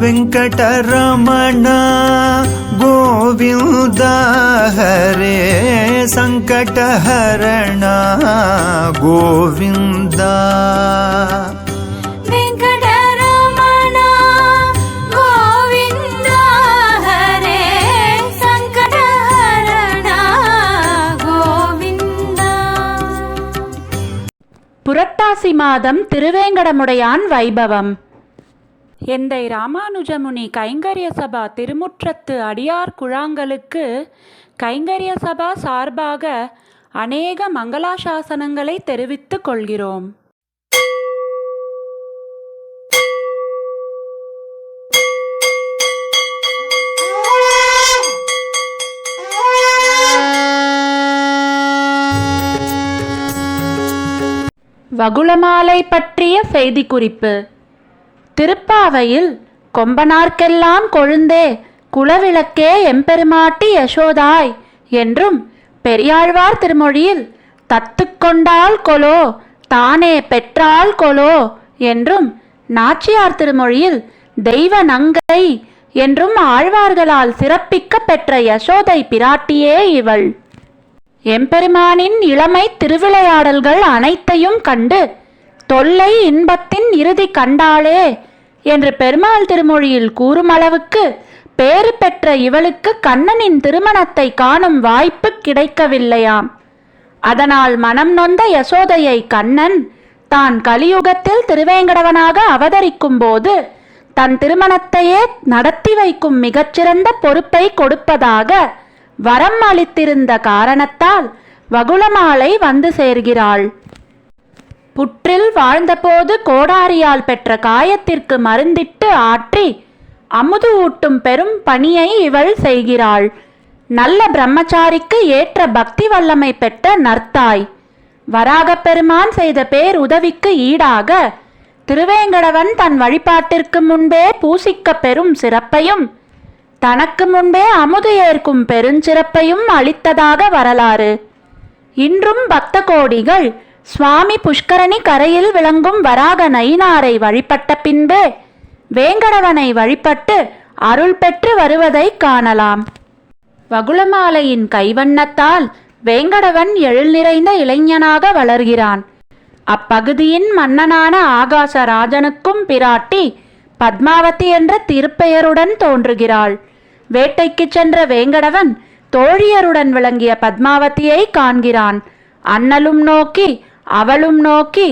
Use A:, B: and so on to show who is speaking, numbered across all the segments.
A: வெங்கடரமண கோவிந்த. ஹரே சங்கடஹரண கோவிந்தா.
B: புரட்டாசி மாதம் திருவேங்கடமுடையான் வைபவம். எந்தை ராமானுஜமுனி கைங்கரிய சபா திருமுற்றத்து அடியார் குழாங்களுக்கு கைங்கரிய சபா சார்பாக அநேக மங்களாசாசனங்களை தெரிவித்துக் கொள்கிறோம். வகுளமாலை பற்றிய செய்திக்குறிப்பு. திருப்பாவையில் கொம்பனார்க்கெல்லாம் கொழுந்தே குலவிளக்கே எம்பெருமாட்டி யசோதாய் என்றும் பெரியாழ்வார் திருமொழியில் தத்துக்கொண்டால் கொலோ தானே பெற்றால் கொலோ என்றும் நாச்சியார் திருமொழியில் தெய்வ நங்கை என்றும் ஆழ்வார்களால் சிறப்பிக்க பெற்ற யசோதை பிராட்டியே இவள். எம்பெருமானின் இளமை திருவிளையாடல்கள் அனைத்தையும் கண்டு தொல்லை இன்பத்தின் இறுதி கண்டாளே என்று பெருமாள் திருமொழியில் கூறும் அளவுக்கு பேறு பெற்ற இவளுக்கு கண்ணனின் திருமணத்தை காணும் வாய்ப்பு கிடைக்கவில்லையாம். அதனால் மனம் நொந்த யசோதையை கண்ணன் தான் கலியுகத்தில் திருவேங்கடவனாக அவதரிக்கும் போது தன் திருமணத்தையே நடத்தி வைக்கும் மிகச்சிறந்த பொறுப்பை கொடுப்பதாக வரம் அளித்திருந்த காரணத்தால் வகுளமாலை வந்து சேர்கிறாள். புற்றில் வாழ்ந்தபோது கோடாரியால் பெற்ற காயத்திற்கு மருந்திட்டு ஆற்றி அமுது ஊட்டும் பெரும் பணியை இவள் செய்கிறாள். நல்ல பிரம்மச்சாரிக்கு ஏற்ற பக்தி வல்லமை பெற்ற நர்த்தாய் வராகப் பெருமான் செய்த பேர் உதவிக்கு ஈடாக திருவேங்கடவன் தன் வழிபாட்டிற்கு முன்பே பூசிக்க பெறும் சிறப்பையும் தனக்கு முன்பே அமுது ஏற்கும் பெருஞ்சிறப்பையும் அளித்ததாக வரலாறு. இன்றும் பக்த கோடிகள் சுவாமி புஷ்கரணி கரையில் விளங்கும் வராக நயினாரை வழிபட்ட பின்பு வேங்கடவனை வழிபட்டு அருள் பெற்று வருவதை காணலாம். வகுளமாலையின் கைவண்ணத்தால் வேங்கடவன் எழில் நிறைந்த இளைஞனாக வளர்கிறான். அப்பகுதியின் மன்னனான ஆகாசராஜனுக்கும் பிராட்டி பத்மாவதி என்ற திருப்பெயருடன் தோன்றுகிறாள். வேட்டைக்குச் சென்ற வேங்கடவன் தோழியருடன் விளங்கிய பத்மாவதியை காண்கிறான். அண்ணலும் நோக்கி அவளும் நோக்கி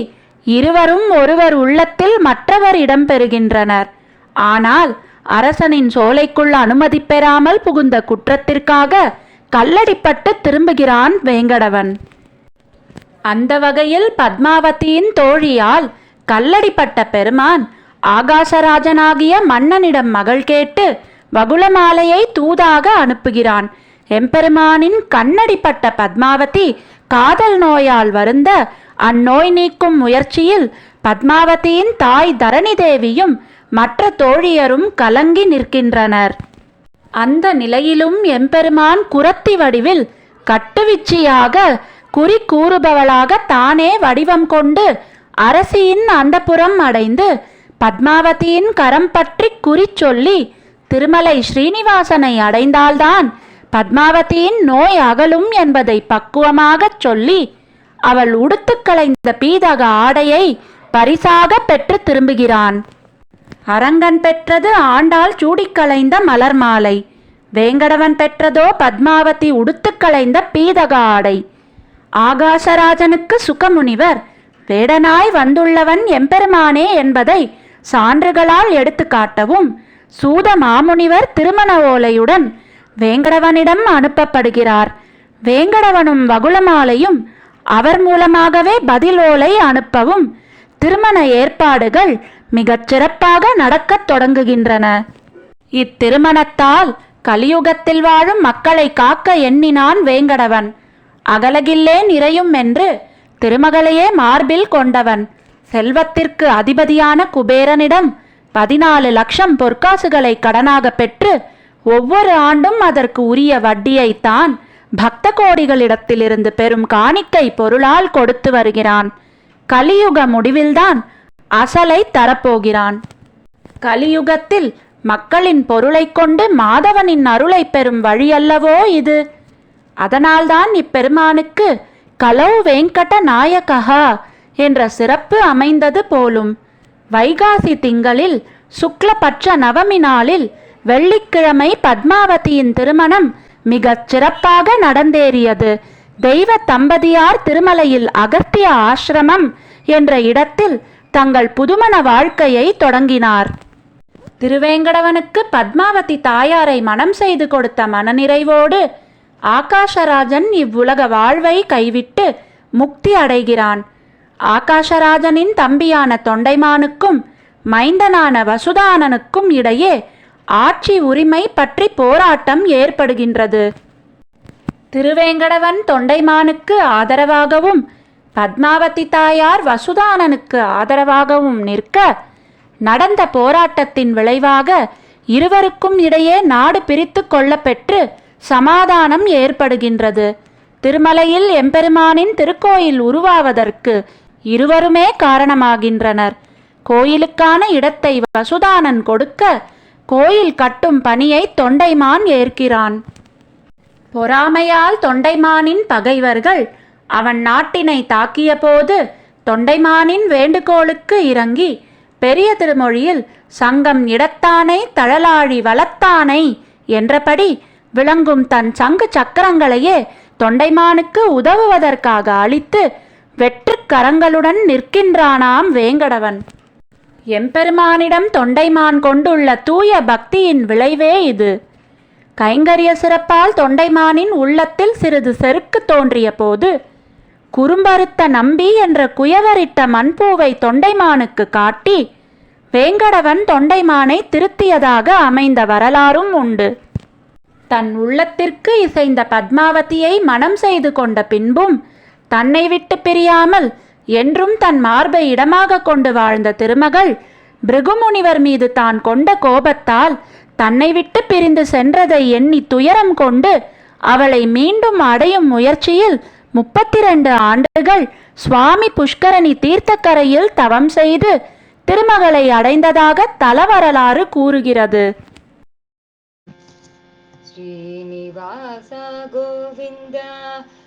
B: இருவரும் ஒருவர் உள்ளத்தில் மற்றவர் இடம்பெறுகின்றனர் ஆனால் அரசனின் சோலைக்குள் அனுமதி பெறாமல் புகுந்த குற்றத்திற்காக கல்லடிப்பட்டு திரும்புகிறான் வேங்கடவன். அந்த வகையில் பத்மாவதியின் தோழியால் கல்லடிப்பட்ட பெருமான் ஆகாசராஜனாகிய மன்னனிடம் மகள் கேட்டு வகுளமாலையை தூதாக அனுப்புகிறான். எம்பெருமானின் கண்ணடிப்பட்ட பத்மாவதி காதல் நோயால் வருந்த அந்நோய் நீக்கும் முயற்சியில் பத்மாவதியின் தாய் தரணி தேவியும் மற்ற தோழியரும் கலங்கி நிற்கின்றனர். அந்த நிலையிலும் எம்பெருமான் குரத்தி வடிவில் கட்டுவிச்சியாக குறி கூறுபவளாக தானே வடிவம் கொண்டு அரசியின் அந்தப்புறம் அடைந்து பத்மாவதியின் கரம் பற்றி குறி சொல்லி திருமலை ஸ்ரீனிவாசனை அடைந்தால்தான் பத்மாவதியின் நோய் அகலும் என்பதை பக்குவமாகச் சொல்லி அவள் உடுத்து களைந்த பீதக ஆடையை பரிசாக பெற்று திரும்புகிறான். அரங்கன் பெற்றது ஆண்டாள் சூடிக்களைந்த மலர் மாலை. வேங்கடவன் பெற்றதோ பத்மாவதி உடுத்து களைந்த பீதக ஆடை. ஆகாசராஜனுக்கு சுகமுனிவர் வேடனாய் வந்துள்ளவன் எம்பெருமானே என்பதை சான்றுகளால் எடுத்துக்காட்டவும் சூத மாமுனிவர் திருமண ஓலையுடன் வேங்கடவனிடம் அனுப்பப்படுகிறார். வேங்கடவனும் வகுளமாலையும் அவர் மூலமாகவே பதிலோலை அனுப்பவும் திருமண ஏற்பாடுகள் மிகச் சிறப்பாக நடக்கத் தொடங்குகின்றன. இத்திருமணத்தால் கலியுகத்தில் வாழும் மக்களை காக்க எண்ணினான் வேங்கடவன். அகலகில்லே நிறையும் என்று திருமகளையே மார்பில் கொண்டவன். செல்வத்திற்கு அதிபதியான குபேரனிடம் பதினாலு லட்சம் பொற்காசுகளை கடனாக பெற்று ஒவ்வொரு ஆண்டும் அதற்கு உரிய வட்டியைத்தான் பக்த கோடிகளிடத்திலிருந்து பெரும் காணிக்கை பொருளால் கொடுத்து வருகிறான். கலியுக முடிவில்தான் அசலை தரப்போகிறான். கலியுகத்தில் மக்களின் பொருளைக் கொண்டு மாதவனின் அருளை பெறும் வழியல்லவோ இது? அதனால்தான் இப்பெருமானுக்கு கலௌ வெங்கட நாயகா என்ற சிறப்பு அமைந்தது போலும். வைகாசி திங்களில் சுக்லபட்ச நவமி நாளில் வெள்ளிக்கிழமை பத்மாவதியின் திருமணம் மிகச் சிறப்பாக நடந்தேறியது. தெய்வ தம்பதியார் திருமலையில் அகத்திய ஆசிரமம் என்ற இடத்தில் தங்கள் புதுமண வாழ்க்கையை தொடங்கினார். திருவேங்கடவனுக்கு பத்மாவதி தாயாரை மனம் செய்து கொடுத்த மனநிறைவோடு ஆகாஷராஜன் இவ்வுலக வாழ்வை கைவிட்டு முக்தி அடைகிறான். ஆகாஷராஜனின் தம்பியான தொண்டைமானுக்கும் மைந்தனான வசுதானனுக்கும் இடையே ஆட்சி உரிமை பற்றி போராட்டம் ஏற்படுகின்றது. திருவேங்கடவன் தொண்டைமானுக்கு ஆதரவாகவும் பத்மாவதி தாயார் வசுதானனுக்கு ஆதரவாகவும் நிற்க நடந்த போராட்டத்தின் விளைவாக இருவருக்கும் இடையே நாடு பிரித்து கொள்ளப்பெற்று சமாதானம் ஏற்படுகின்றது. திருமலையில் எம்பெருமானின் திருக்கோயில் உருவாவதற்கு இருவருமே காரணமாகின்றனர். கோயிலுக்கான இடத்தை வசுதானன் கொடுக்க கோயில் கட்டும் பணியை தொண்டைமான் ஏற்கிறான். பொறாமையால் தொண்டைமானின் பகைவர்கள் அவன் நாட்டினை தாக்கியபோது தொண்டைமானின் வேண்டுகோளுக்கு இறங்கி பெரிய திருமொழியில் சங்கம் இடத்தானை தழலாழி வளத்தானை என்றபடி விளங்கும் தன் சங்கு சக்கரங்களையே தொண்டைமானுக்கு உதவுவதற்காக அளித்து வெற்றுக் கரங்களுடன் நிற்கின்றானாம் வேங்கடவன். எம்பெருமானிடம் தொண்டைமான் கொண்டுள்ள தூய பக்தியின் விளைவே இது. கைங்கரிய சிறப்பால் தொண்டைமானின் உள்ளத்தில் சிறிது செருக்கு தோன்றிய போது குறும்பருத்த நம்பி என்ற குயவரிட்ட மண்பூவை தொண்டைமானுக்கு காட்டி வேங்கடவன் தொண்டைமானை திருத்தியதாக அமைந்த வரலாறும் உண்டு. தன் உள்ளத்திற்கு இசைந்த பத்மாவதியை மனம் செய்து கொண்ட பின்பும் தன்னை விட்டு பிரியாமல் என்றும் தன் மார்பை இடமாக கொண்டு வாழ்ந்த திருமகள் பிருகுமுனிவர் மீது தான் கொண்ட கோபத்தால் தன்னை விட்டு பிரிந்து சென்றதை எண்ணி துயரம் கொண்டு அவளை மீண்டும் அடையும் முயற்சியில் முப்பத்தி ரெண்டு ஆண்டுகள் சுவாமி புஷ்கரணி தீர்த்தக்கரையில் தவம் செய்து திருமகளை அடைந்ததாக தலவரலாறு கூறுகிறது.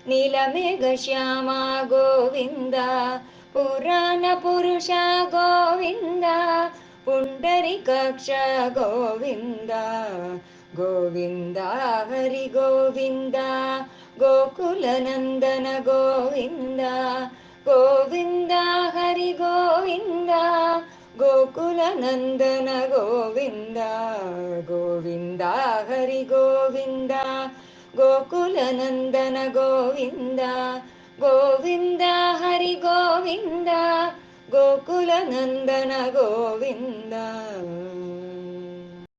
C: गोविन्द नित्यनिर्मला गोविन्द नीलमेघश्यामा गोविन्द पुराणपुरुष गोविन्द पुण्डरीकक्ष गोविन्द गोविन्द हरिगोविन्द गोकुलनन्दन गोविन्द गोविन्द हरिगोविन्द गोकुलनन्दन गोविन्द गोविन्द ಗೋಕುಲನಂದನ ಗೋವಿಂದ ಗೋವಿಂದ ಹರಿ ಗೋವಿಂದ ಗೋಕುಲನಂದನ ಗೋವಿಂದ.